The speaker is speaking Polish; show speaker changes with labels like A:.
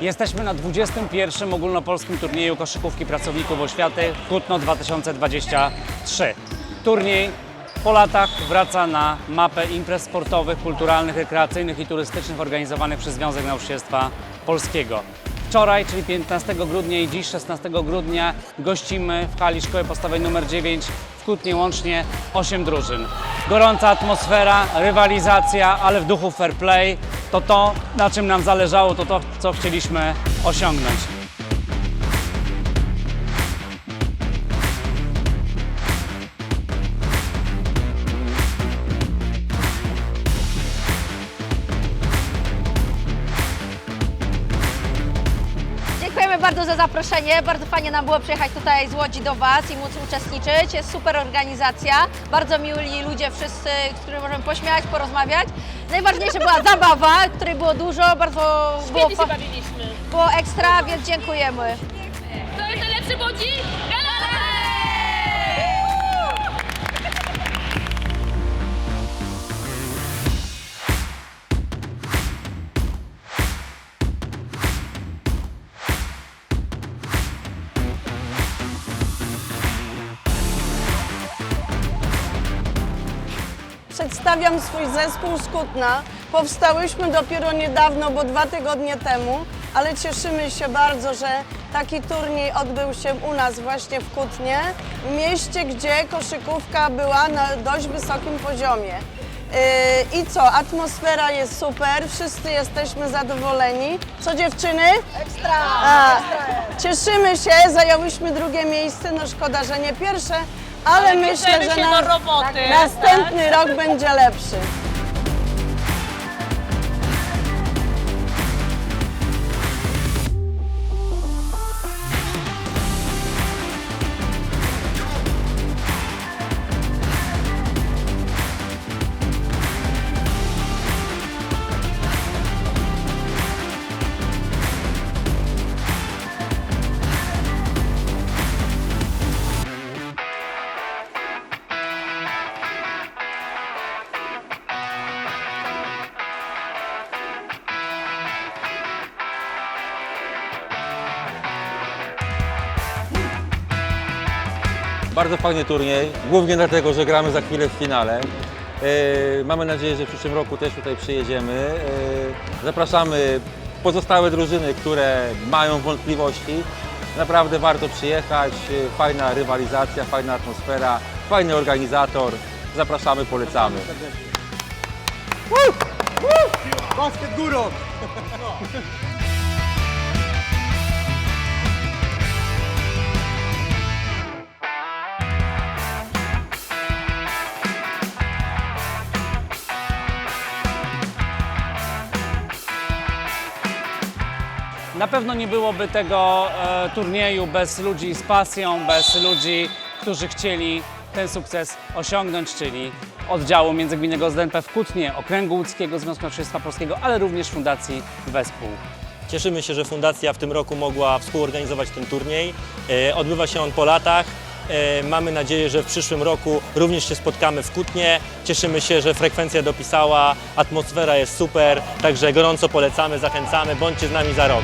A: Jesteśmy na 21. ogólnopolskim turnieju koszykówki pracowników oświaty Kutno 2023. Turniej po latach wraca na mapę imprez sportowych, kulturalnych, rekreacyjnych i turystycznych organizowanych przez Związek Nauczycielstwa Polskiego. Wczoraj, czyli 15 grudnia i dziś 16 grudnia gościmy w hali Szkoły Podstawowej nr 9 w Kutnie łącznie 8 drużyn. Gorąca atmosfera, rywalizacja, ale w duchu fair play to to, na czym nam zależało, to to, co chcieliśmy osiągnąć.
B: Bardzo za zaproszenie. Bardzo fajnie nam było przyjechać tutaj z Łodzi do Was i móc uczestniczyć. Jest super organizacja. Bardzo miuli ludzie wszyscy, z którymi możemy pośmiać, porozmawiać. Najważniejsza była zabawa, której było dużo, bardzo było,
C: Świetnie się bawiliśmy.
B: było ekstra, więc dziękujemy.
C: To jest najlepszy Łodzi?
D: Przedstawiam swój zespół z Kutna. Powstałyśmy dopiero niedawno, bo dwa tygodnie temu, ale cieszymy się bardzo, że taki turniej odbył się u nas właśnie w Kutnie, w mieście, gdzie koszykówka była na dość wysokim poziomie. Yy, I co, atmosfera jest super, wszyscy jesteśmy zadowoleni. Co dziewczyny? Ekstra! A, cieszymy się, zajęłyśmy drugie miejsce, no szkoda, że nie pierwsze, ale, myślę, że na,
C: roboty,
D: następny rok będzie lepszy.
E: Bardzo fajny turniej, głównie dlatego, że gramy za chwilę w finale. E, Mamy nadzieję, że w przyszłym roku też tutaj przyjedziemy. E, Zapraszamy pozostałe drużyny, które mają wątpliwości. Naprawdę warto przyjechać. E, Fajna rywalizacja, fajna atmosfera, fajny organizator. Zapraszamy, polecamy.
F: Basket górą!
A: Na pewno nie byłoby tego e, turnieju bez ludzi z pasją, bez ludzi, którzy chcieli ten sukces osiągnąć, czyli oddziału międzygminnego ZNP w Kutnie, Okręgu Łódzkiego Związku Nauczycielstwa Polskiego, ale również Fundacji Wespół.
G: Cieszymy się, że Fundacja w tym roku mogła współorganizować ten turniej. E, Odbywa się on po latach. E, Mamy nadzieję, że w przyszłym roku również się spotkamy w Kutnie. Cieszymy się, że frekwencja dopisała, atmosfera jest super, także gorąco polecamy, zachęcamy. Bądźcie z nami za rok.